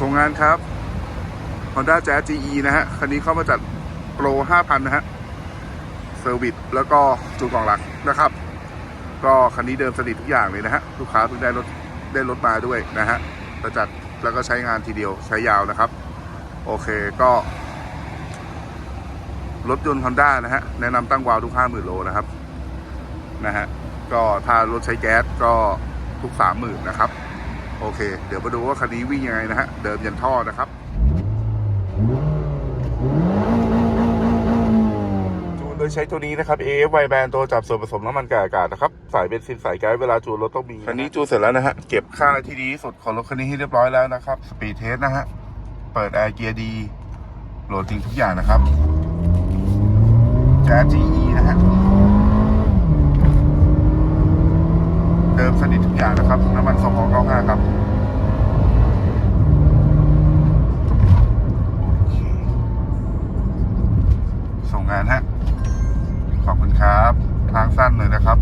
ส่งงานครับ Honda Jazz GE นะฮะ คันนี้เข้ามาจัดโปร 5,000 นะฮะ เซอร์วิสแล้วก็จูนกล่องหลักนะครับ ก็คันนี้เดิมสนิททุกอย่างเลยนะฮะ ลูกค้าเพิ่งได้รถได้รถมาด้วยนะฮะประจัดแล้วก็ใช้งานทีเดียวใช้ยาวนะครับ โอเคก็รถยนต์ Honda นะฮะ แนะนำตั้งวาล์วทุก 50,000 โลนะครับ นะฮะ ก็ถ้ารถใช้แก๊สก็ทุก 30,000 นะครับ โอเค เดี๋ยวมาดูว่าคันนี้วิ่งยังไงนะฮะ เดิมยันท่อนะครับจูนโดยใช้ตัวนี้นะครับ AF ไวแบนตัวจับส่วนผสมน้ำมันกับอากาศนะครับ สายเบนซินสายแก๊สเวลาจูนรถต้องมี คันนี้จูนเสร็จแล้วนะฮะ เก็บค่าที่ดีที่สุดของรถคันนี้ให้เรียบร้อยแล้วนะครับ สปีดเทสนะฮะ เปิดแอร์เกียร์ดีโหลดจริงทุกอย่างนะครับแจ๊ GE นะฮะ เดิม สนิททุกอย่างนะครับ น้ำมัน2 2 9 5 ครับส่งงานฮะขอบคุณครับ ทางสั้นเลยนะครับ